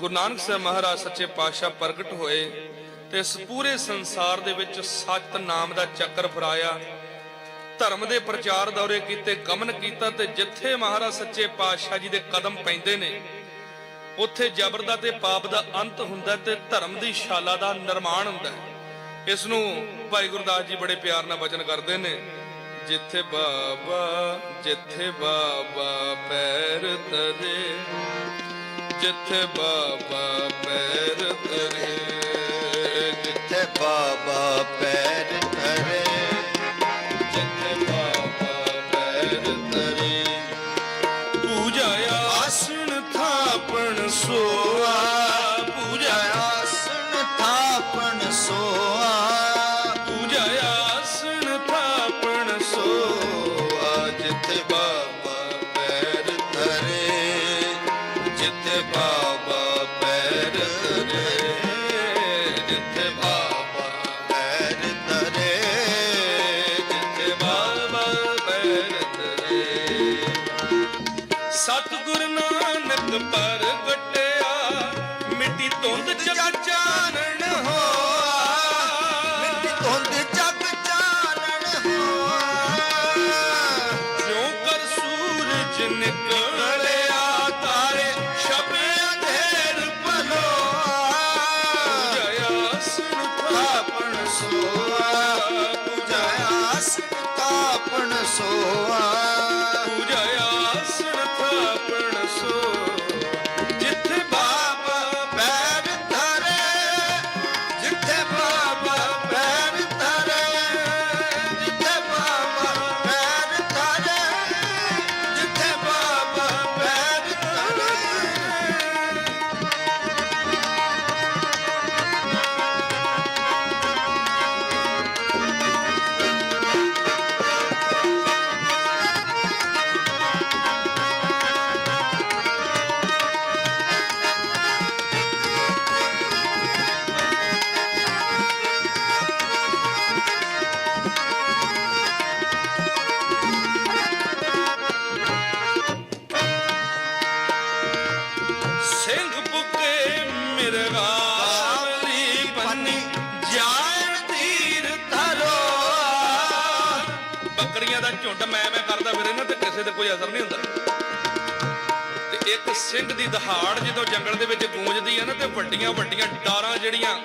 ਗੁਰੂ ਨਾਨਕ ਸਾਹਿਬ ਮਹਾਰਾਜ ਸੱਚੇ ਪਾਤਸ਼ਾਹ ਪ੍ਰਗਟ ਹੋਏ ਤੇ ਇਸ ਪੂਰੇ ਸੰਸਾਰ ਦੇ ਵਿੱਚ ਸੱਚ ਨਾਮ ਦਾ ਚੱਕਰ ਫਰਾਇਆ ਧਰਮ ਦੇ ਪ੍ਰਚਾਰ ਦੌਰੇ ਕੀਤੇ, ਗਮਨ ਕੀਤਾ ਤੇ ਜਿੱਥੇ ਮਹਾਰਾਜ ਸੱਚੇ ਪਾਤਸ਼ਾਹ ਜੀ ਦੇ ਕਦਮ ਪੈਂਦੇ ਨੇ, ਉੱਥੇ ਜ਼ਬਰ ਦਾ ਤੇ ਪਾਪ ਦਾ ਅੰਤ ਹੁੰਦਾ ਤੇ ਧਰਮ ਦੀ ਸ਼ਾਲਾ ਦਾ ਨਿਰਮਾਣ ਹੁੰਦਾ ਹੈ। ਇਸ ਨੂੰ ਭਾਈ ਗੁਰਦਾਸ ਜੀ ਬੜੇ ਪਿਆਰ ਨਾਲ ਵਚਨ ਕਰਦੇ ਨੇ, ਜਿੱਥੇ ਬਾਬਾ ਜਿੱਥੇ ਬਾਬਾ ਪੈਰ ਤਰੇ ਜਿੱਥੇ ਬਾਬਾ ਪੈਰ ਤਰੇ ਜਿੱਥੇ ਬਾਬਾ ਪੈਰ ਧਰੇ। ਜਿੱਥੇ ਬਾਬਾ ਪੈਰ ਤਰੇ ਪੂਜਾ ਆਸਣ ਥਾਪਣ ਸੋਆ। ਪੂਜਾ ਆਸਣ ਥਾਪਣ ਸੋਆ। ਪੂਜਾ ਆਸਣ ਥਾਪਣ ਸੋਆ। ਜਿੱਥੇ ਥਾਪਣ ਸਿੰਘ ਬੁਕੇ ਮਿਰਗਾਵਲੀ ਪੰਨੀ, ਜਾਣ ਤੀਰ ਧਰੋ। ਬੱਕਰੀਆਂ ਦਾ ਝੁੰਡ ਮੈਂ ਮੈਂ ਕਰਦਾ, ਫਿਰ ਇਹਨਾਂ ਤੇ ਕਿਸੇ ਤੇ ਕੋਈ ਅਸਰ ਨਹੀਂ ਹੁੰਦਾ। ਤੇ ਇੱਕ ਸਿੰਘ ਦੀ ਦਹਾੜ ਜਦੋਂ ਜੰਗਲ ਦੇ ਵਿੱਚ ਗੂੰਜਦੀ ਹੈ ਨਾ, ਤੇ ਵੱਡੀਆਂ ਵੱਡੀਆਂ ਡਾਰਾਂ ਜਿਹੜੀਆਂ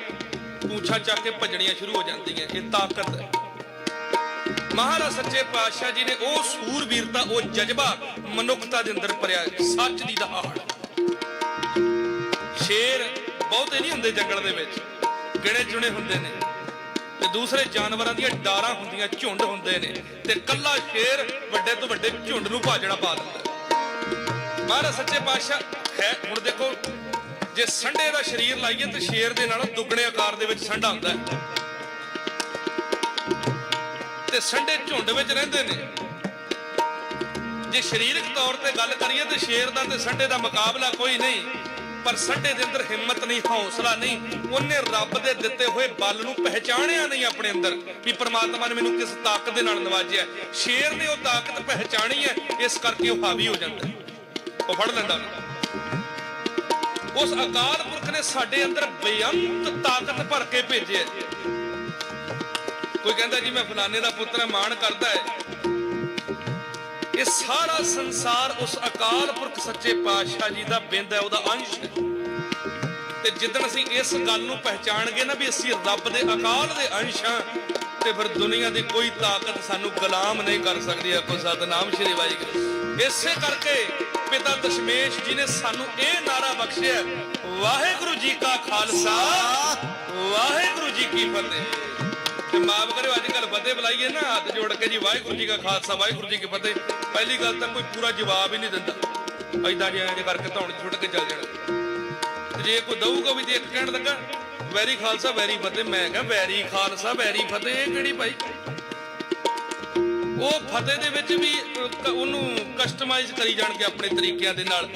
ਪੂੰਛਾਂ ਚੱਕ ਕੇ ਭੱਜਣੀਆਂ ਸ਼ੁਰੂ ਹੋ ਜਾਂਦੀਆਂ, ਇਹ ਤਾਕਤ ਹੈ। ਮਹਾਰਾਜ ਸੱਚੇ ਪਾਤਸ਼ਾਹ ਜੀ ਨੇ ਉਹ ਸੂਰਬੀਰਤਾ, ਉਹ ਜਜ਼ਬਾ ਮਨੁੱਖਤਾ ਦੇ ਅੰਦਰ ਭਰਿਆ ਸੱਚ ਦੀ ਦਹਾੜ। ਸ਼ੇਰ ਬਹੁਤੇ ਨਹੀਂ ਹੁੰਦੇ ਜੰਗਲ ਦੇ ਵਿੱਚ ਗਿਣੇ ਚੁਣੇ ਹੁੰਦੇ ਨੇ। ਤੇ ਦੂਸਰੇ ਜਾਨਵਰਾਂ ਦੀਆਂ ਡਾਰਾਂ ਹੁੰਦੀਆਂ, ਝੁੰਡ ਹੁੰਦੇ ਨੇ। ਤੇ ਕੱਲਾ ਸ਼ੇਰ ਵੱਡੇ ਤੋਂ ਵੱਡੇ ਝੁੰਡ ਨੂੰ ਭਾਜੜਾ ਪਾ ਦਿੰਦਾ। ਮਹਾਰਾਜ ਸੱਚੇ ਪਾਤਸ਼ਾਹ ਹੈ, ਹੁਣ ਦੇਖੋ, ਜੇ ਸੰਡੇ ਦਾ ਸਰੀਰ ਲਾਈਏ ਤੇ ਸ਼ੇਰ ਦੇ ਨਾਲ ਦੁੱਗਣੇ ਆਕਾਰ ਦੇ ਵਿੱਚ ਸੰਡਾ ਹੁੰਦਾ ਤੇ ਸੰਡੇ ਝੁੰਡ ਵਿੱਚ ਰਹਿੰਦੇ ਨੇ। ਜੇ ਸਰੀਰਕ ਤੌਰ ਤੇ ਗੱਲ ਕਰੀਏ ਤੇ ਸ਼ੇਰ ਦਾ ਤੇ ਸੰਡੇ ਦਾ ਮੁਕਾਬਲਾ ਕੋਈ ਨਹੀਂ। ਪਰ ਸੰਡੇ ਦੇ ਅੰਦਰ ਹਿੰਮਤ ਨਹੀਂ, ਹੌਸਲਾ ਨਹੀਂ। ਉਹਨੇ ਰੱਬ ਦੇ ਦਿੱਤੇ ਹੋਏ ਬਲ ਨੂੰ ਪਹਿਚਾਣਿਆ ਨਹੀਂ ਆਪਣੇ ਅੰਦਰ ਵੀ ਪ੍ਰਮਾਤਮਾ ਨੇ ਮੈਨੂੰ ਕਿਸ ਤਾਕਤ ਦੇ ਨਾਲ ਨਵਾਜਿਆ ਸ਼ੇਰ ਨੇ ਉਹ ਤਾਕਤ ਪਹਿਚਾਣੀ ਹੈ, ਇਸ ਕਰਕੇ ਉਹ ਹਾਵੀ ਹੋ ਜਾਂਦਾ ਉਹ ਫੜ ਲੈਂਦਾ। ਉਸ ਅਕਾਲ ਪੁਰਖ ਨੇ ਸਾਡੇ ਅੰਦਰ ਬੇਅੰਤ ਤਾਕਤ ਭਰ ਕੇ ਭੇਜਿਆ ਕੋਈ ਕਹਿੰਦਾ ਜੀ ਮੈਂ ਫਲਾਣੇ ਦਾ ਪੁੱਤਰ ਮਾਣ ਕਰਦਾ ਹੈ। ਇਹ ਸਾਰਾ ਸੰਸਾਰ ਉਸ ਅਕਾਲ ਪੁਰਖ ਸੱਚੇ ਪਾਤਸ਼ਾਹ ਜੀ ਦਾ ਬਿੰਦ ਹੈ, ਉਹਦਾ ਅੰਸ਼ ਹੈ। ਤੇ ਜਿੱਦਣ ਅਸੀਂ ਇਸ ਗੱਲ ਨੂੰ ਪਹਿਚਾਣ ਨਾ ਵੀ ਅਸੀਂ ਰੱਬ ਦੇ ਅਕਾਲ ਦੇ ਅੰਸ਼ ਹਾਂ, ਤੇ ਫਿਰ ਦੁਨੀਆ ਦੀ ਕੋਈ ਤਾਕਤ ਸਾਨੂੰ ਗੁਲਾਮ ਨਹੀਂ ਕਰ ਸਕਦੀ, ਆਖੋ ਸਤਨਾਮ ਸ਼੍ਰੀ ਵਾਹਿਗੁਰੂ। ਇਸੇ ਕਰਕੇ ਪਿਤਾ ਦਸ਼ਮੇਸ਼ ਜੀ ਨੇ ਸਾਨੂੰ ਇਹ ਨਾਰਾ ਬਖਸ਼ਿਆ ਵਾਹਿਗੁਰੂ ਜੀ ਕਾ ਖਾਲਸਾ, ਵਾਹਿਗੁਰੂ ਜੀ ਕੀ ਫਤਿਹ। ਤੇ ਮਾਫ ਕਰਿਓ, ਅੱਜ ਕੱਲ ਫਤਿਹ ਬੁਲਾਈਏ ਨਾ, ਹੱਥ ਜੋੜ ਕੇ ਜੀ, ਵਾਹਿਗੁਰੂ ਜੀ ਕਾ ਖਾਲਸਾ, ਵਾਹਿਗੁਰੂ ਜੀ ਕੀ ਫਤਿਹ। ਪਹਿਲੀ ਗੱਲ ਤਾਂ ਕੋਈ ਪੂਰਾ ਜਵਾਬ ਹੀ ਨਹੀਂ ਦਿੰਦਾ। ਐਦਾਂ ਜਿਹਾ ਜੇ ਕਰਕੇ ਧੌਣ ਛੁੱਟ ਕੇ ਚੱਲ ਜਾਣਾ। ਜੇ ਕੋਈ ਦਊਗਾ ਵੀ ਤੇ ਕਹਿਣ ਲੱਗਾ, ਵੈਰੀ ਖਾਲਸਾ, ਵੈਰੀ ਫਤਿਹ, ਮੈਂ ਕਿਹਾ ਵੈਰੀ ਖਾਲਸਾ, ਵੈਰੀ ਫਤਿਹ, ਇਹ ਕਿਹੜੀ ਭਾਈ? ਉਹ ਫਤਿਹ ਦੇ ਵਿੱਚ ਵੀ ਉਹਨੂੰ ਕਸਟਮਾਈਜ਼ ਕਰੀ ਜਾਣਗੇ ਆਪਣੇ ਤਰੀਕਿਆਂ ਦੇ ਨਾਲ।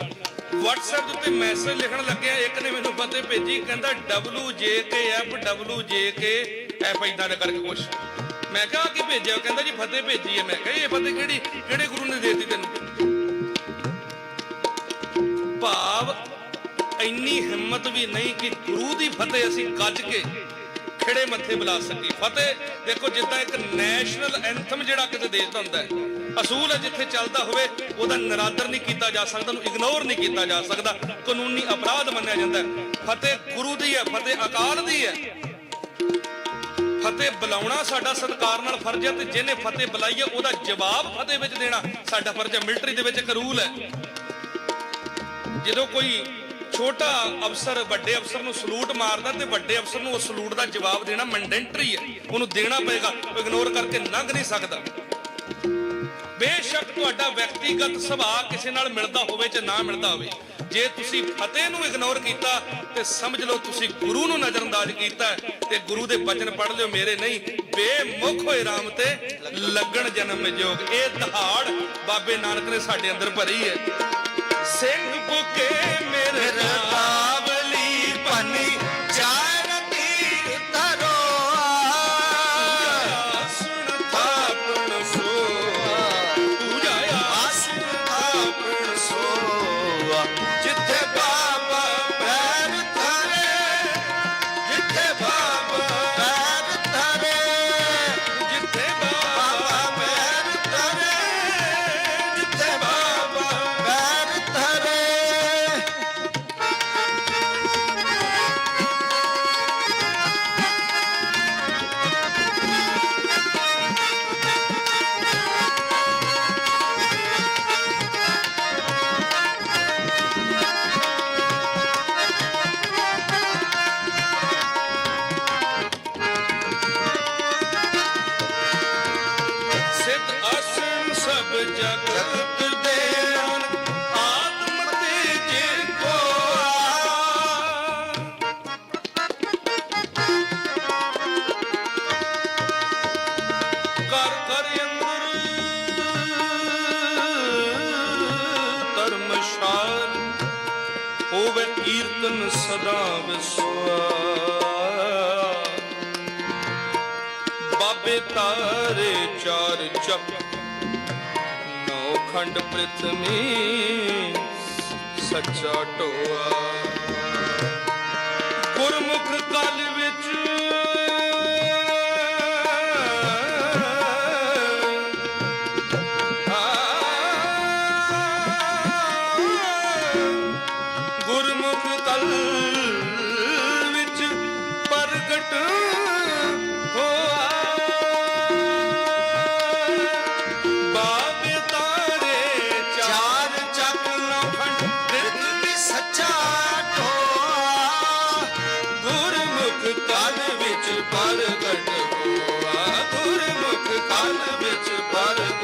WhatsApp ਦੇ ਉੱਤੇ ਮੈਸੇਜ ਲਿਖਣ ਲੱਗਿਆ, ਇੱਕ ਨੇ ਮੈਨੂੰ ਫਤਿਹ ਭੇਜੀ, ਕਹਿੰਦਾ WJKF WJK ਐਫ ਇਦਾਂ ਦਾ ਕਰਕੇ ਕੁਛ ਮੈਂ ਕਿਹਾ ਆਹ ਭੇਜਿਆ? ਕਹਿੰਦਾ ਜੀ ਫਤਿਹ ਭੇਜੀ ਹੈ। ਮੈਂ ਕਿਹਾ, ਇਹ ਫਤਿਹ ਕਿਹੜੀ? ਕਿਹੜੇ ਗੁਰੂ ਨੇ ਦੇਤੀ ਤੈਨੂੰ? ਭਾਵ ਇੰਨੀ ਹਿੰਮਤ ਵੀ ਨਹੀਂ ਕਿ ਗੁਰੂ ਦੀ ਫਤਿਹ ਅਸੀਂ ਗੱਜ ਕੇ ਖਿੜੇ ਮੱਥੇ ਬੁਲਾ ਸਕੀਏ। ਫਤਿਹ ਦੇਖੋ, ਜਿੱਦਾਂ ਇੱਕ ਨੈਸ਼ਨਲ ਐਂਥਮ ਜਿਹੜਾ ਕਿਤੇ ਦੇਸ਼ ਦਾ ਹੁੰਦਾ ਹੈ। ਅਸੂਲ ਹੈ, ਜਿੱਥੇ ਚੱਲਦਾ ਹੋਵੇ, ਉਹਦਾ ਨਿਰਾਦਰ ਨਹੀਂ ਕੀਤਾ ਜਾ ਸਕਦਾ, ਉਹਨੂੰ ਇਗਨੋਰ ਨਹੀਂ ਕੀਤਾ ਜਾ ਸਕਦਾ। ਕਾਨੂੰਨੀ ਅਪਰਾਧ ਮੰਨਿਆ ਜਾਂਦਾ ਫਤਿਹ ਗੁਰੂ ਦੀ ਹੈ, ਫਤਿਹ ਅਕਾਲ ਦੀ ਹੈ। ਫਤਿਹ ਬੁਲਾਉਣਾ ਸਾਡਾ ਸਤਿਕਾਰ ਨਾਲ ਫਰਜ਼ ਹੈ ਤੇ ਜਿਹਨੇ ਫਤਿਹ ਬੁਲਾਈ ਹੈ, ਉਹਦਾ ਜਵਾਬ ਫਤਿਹ ਵਿੱਚ ਦੇਣਾ। ਸਾਡਾ ਫਰਜ਼ ਹੈ, ਮਿਲਟਰੀ ਦੇ ਵਿੱਚ ਇੱਕ ਰੂਲ ਹੈ। ਜਦੋਂ ਕੋਈ ਛੋਟਾ ਅਫਸਰ ਵੱਡੇ ਅਫਸਰ ਨੂੰ ਸਲੂਟ ਮਾਰਦਾ ਤੇ ਵੱਡੇ ਅਫਸਰ ਨੂੰ ਉਸ ਸਲੂਟ ਦਾ ਜਵਾਬ ਦੇਣਾ ਮੈਂਡੈਂਟਰੀ ਹੈ। ਉਹਨੂੰ ਦੇਣਾ ਪਏਗਾ ਇਗਨੋਰ ਕਰਕੇ ਲੰਘ ਨਹੀਂ ਸਕਦਾ। ਬੇਸ਼ੱਕ ਤੁਹਾਡਾ ਵਿਅਕਤੀਗਤ ਸੁਭਾਅ ਕਿਸੇ ਨਾਲ ਮਿਲਦਾ ਹੋਵੇ ਜਾਂ ਨਾ ਮਿਲਦਾ ਹੋਵੇ। ਜੇ ਤੁਸੀਂ ਫਤਿਹ ਨੂੰ ਇਗਨੋਰ ਕੀਤਾ ਤੇ ਸਮਝ ਲਓ ਤੁਸੀਂ ਗੁਰੂ ਨੂੰ ਨਜ਼ਰਅੰਦਾਜ਼ ਕੀਤਾ ਤੇ ਗੁਰੂ ਦੇ ਬਚਨ ਪੜ੍ਹ ਲਿਓ ਮੇਰੇ ਨਹੀਂ, ਬੇਮੁਖ ਹੋਏ ਰਾਮ ਤੇ ਲੱਗਣ ਜਨਮ ਜੋਗ। ਇਹ ਦਹਾੜ ਬਾਬੇ ਨਾਨਕ ਨੇ ਸਾਡੇ ਅੰਦਰ ਭਰੀ ਹੈ। ਸਿੰਘ ਬੁਕੇ ਮੇਰੇ ਫਿਰ ਸਭ ਜਗਤ ਦੇ ਆਤਮ ਤੇ ਜੇ ਕੋਆ ਕਰ ਕਰ ਅੰਦਰ ਧਰਮਸ਼ਾਲ ਹੋਵੇ, ਕੀਰਤਨ ਸਦਾ ਵਿਸਵਾ ਬਾਬੇ ਤਾਰੇ ਚਾਰ ਚੱਕ ਨੌ ਖੰਡ ਪ੍ਰਿਥਵੀ ਸੱਚਾ ਢੋਆ। ਗੁਰਮੁਖ ਕਲ ਵਿੱਚ ਗੁਰਮੁਖ ਕਲ ਵਿੱਚ ਪ੍ਰਗਟ ਹੋਆ ਗੁਰਮੁਖ ਕਲ ਵਿੱਚ ਪ੍ਰਗਟ